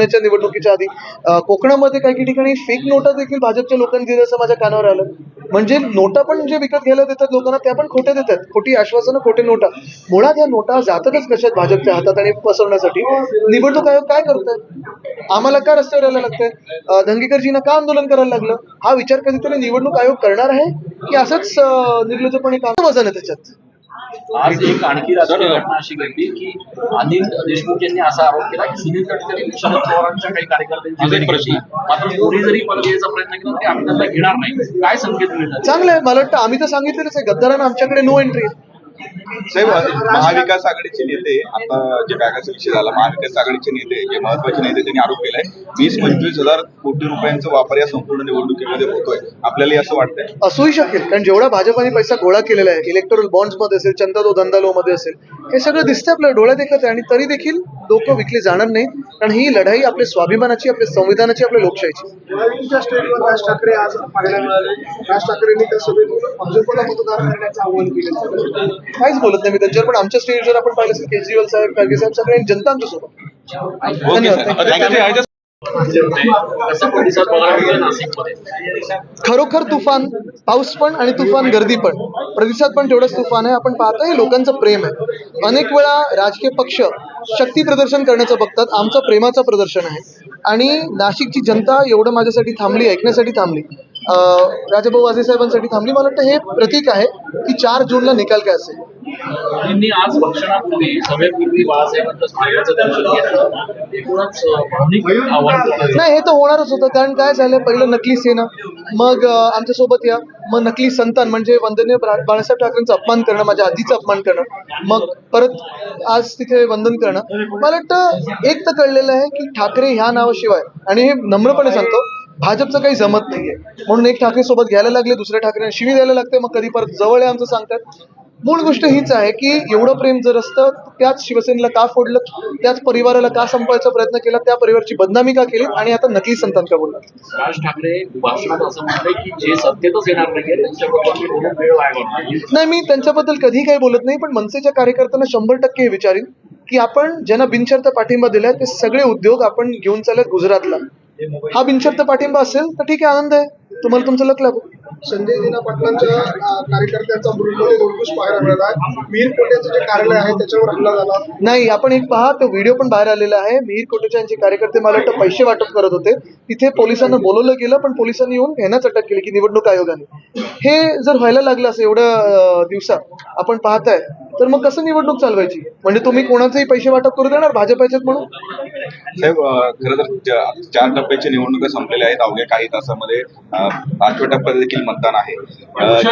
निवडणुकीच्या आधी कोकणामध्ये काही काही ठिकाणी फेक नोटा देखील भाजपच्या लोकांनी दिल्या असं माझ्या कानावर आलं. म्हणजे नोटा पण जे विकत घ्यायला देतात लोकांना त्या पण खोट्या देतात. खोटी आश्वासनं खोटे नोटा. मुळात या नोटा जातातच कशात भाजपच्या हातात आणि पसरवण्यासाठी निवडणूक आयोग काय करतोय? आम्हाला का रस्त्यावर यायला लागतंय? अं, धंगेकरजींना का आंदोलन करायला लागलं? हा विचार कधीतरी निवडणूक आयोग करणार आहे? की असंच निर्लजपणे काम वजन आहे त्याच्यात? आज एक आणखी राजकीय घटना अशी घडली की अनिल देशमुख यांनी असा आरोप केला की सुनील यांनी शरद पवारांच्या काही कार्यकर्त्यांची मात्र कोणी जरी पद घ्यायचा प्रयत्न केला तरी आम्ही त्यांना घेणार नाही. काय संकेत मिळतात? चांगलं आहे मला वाटतं आम्ही तर सांगितलेलंच आहे गद्दारांना आमच्याकडे नो एंट्री साहेब महाविकास आघाडीचे नेते आता जे बॅगाचा विषय झाला महाविकास आघाडीचे नेते जे महत्त्वाचे नेते त्यांनी आरोप केलाय वीस पंचवीस हजार कोटी रुपयांचा वापर या संपूर्ण निवडणुकीमध्ये होतोय. आपल्याला असं वाटतंय. असूही शकेल कारण जेवढा भाजपाने पैसा गोळा केलेला आहे इलेक्टोरल बॉन्ड्समध्ये असेल चंदा दो धंदा लो मध्ये असेल हे सगळं दिसतंय आपल्या डोळ्यात देखत आहे आणि तरी देखील लोक विकले जाणार नाही कारण ही लढाई आपल्या स्वाभिमानाची आपल्या संविधानाची आपल्या लोकशाहीची. राज ठाकरे आज पाहायला मिळाले. राज ठाकरेंनी त्या सभेत भाजपला मतदान करण्याचं आवाहन केलं. काहीच बोलत नाही मी त्यांच्यावर पण आमच्या स्टेजवर आपण पाहिलं असेल केजरीवाल साहेब खडगे साहेब सगळे जनता आमच्यासोबत. खरोखर तुफान पाऊस पण आणि तुफान गर्दी पण. प्रतिसाद पण तेवढंच तुफान आहे. आपण पाहतो हे लोकांचं प्रेम आहे. अनेक वेळा राजकीय पक्ष शक्ती प्रदर्शन करण्याचं बघतात. आमचं प्रेमाचं प्रदर्शन आहे. आणि नाशिकची जनता एवढं माझ्यासाठी थांबली ऐकण्यासाठी थांबली. राजाभाऊ वाजे साहेबांसाठी थांबली. मला वाटतं हे प्रतीक आहे की चार जूनला निकाल काय असेल? मोदींनी आज भक्षणापूर्वी सभेपूर्वी बाळासाहेबांच्या स्मारकाचं दर्शन घेतलं. एकूणच भावनिक आव्हान नाही हे तर होणारच होतं कारण काय झालं पहिलं नकली सेना मग आमच्यासोबत या मग नकली संतान म्हणजे वंदनीय बाळासाहेब ठाकरेंचा अपमान करणं माझ्या आधीचा अपमान करणं मग परत आज तिथे वंदन करणं. मला वाटतं एक तर कळलेलं आहे की ठाकरे ह्या नावाशिवाय आणि हे नम्रपणे सांगतो भाजपचं काही जमत नाहीये. म्हणून एक ठाकरे सोबत घ्यायला लागले दुसऱ्या ठाकरे शिवी द्यायला लागते मग कधी परत जवळ आहे आमचं सांगतात. मूळ गोष्ट हीच आहे की एवढं प्रेम जर असतं त्याच शिवसेनेला का फोडलं त्याच परिवाराला का संपवायचा प्रयत्न केला त्या परिवाराची बदनामी का केली आणि आता नकली संतान का बोलणार? राज ठाकरे भाषणात असं की जे सत्तेतच येणार नाही. नाही मी त्यांच्याबद्दल कधी काही बोलत नाही पण मनसेच्या कार्यकर्त्यांना शंभर टक्के हे विचारीन की आपण ज्यांना बिनशर्त पाठिंबा दिलाय ते सगळे उद्योग आपण घेऊन चालत गुजरातला. हा बिनशर्त पाठिंबा असेल तर ठीक आहे आनंद आहे. तुम्हाला तुमचं लक लागू. संजय दिना पाटलांच्या कार्यकर्त्यांचा मुलुंडमध्ये गोळगुश पाहायला मिळाला आहे. मीर कोट्याचं जे कार्यालय आहे त्याच्यावर हल्ला झाला. नाही आपण एक पहा तो व्हिडिओ पण बाहेर आलेला आहे. मिहीर कोटेच्या यांचे कार्यकर्ते मला वाटतं पैसे वाटप करत होते. तिथे पोलिसांना बोलवलं गेलं पण पोलिसांनी येऊन ह्यांनाच अटक केली की निवडणूक आयोगाने. हे जर व्हायला लागलं असं एवढ्या दिवसात आपण पाहताय तर मग कसं निवडणूक चालवायची? म्हणजे तुम्ही कोणाचेही पैसे वाटप करू देणार भाजप याच्यात म्हणून? साहेब खरं तर चार टप्प्याच्या निवडणुका संपलेल्या आहेत अवघ्या काही तासामध्ये पाचव्या टप्प्यात देखील मतदान आहे.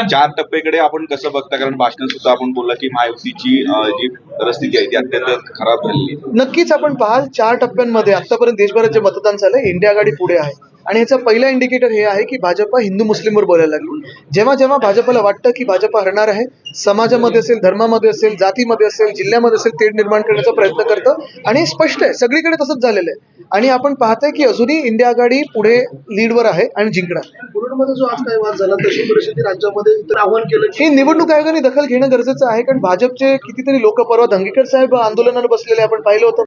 चार टप्प्याकडे आपण कसं बघता कारण भाषणात सुद्धा आपण बोलला की महायुतीची जी परिस्थिती आहे ती अत्यंत खराब झालेली नक्कीच आपण पाहाल चार टप्प्यांमध्ये आतापर्यंत देशभरात जे मतदान झालंय. इंडिया आघाडी पुढे आहे. आणि ह्याचा पहिला इंडिकेटर हे आहे की भाजपा हिंदू मुस्लिमवर बोलायला लागली. जेव्हा जेव्हा भाजपला वाटतं की भाजपा हरणार आहे समाजामध्ये असेल धर्मामध्ये असेल जातीमध्ये असेल जिल्ह्यामध्ये असेल तेढ निर्माण करण्याचा प्रयत्न करतं. आणि स्पष्ट आहे सगळीकडे तसंच झालेलं आहे. आणि आपण पाहतोय की अजूनही इंडिया आघाडी पुढे लीडवर आहे आणि जिंकणार. मुलुंडमध्ये जो आज काही वाद झाला तशी परिस्थिती राज्यामध्ये इतर आव्हान केलं की ही निवडणूक आयोगाने दखल घेणं गरजेचं आहे कारण भाजपचे कितीतरी लोक परवा धंगेकर साहेब आंदोलनाला बसलेले आपण पाहिलं होतं.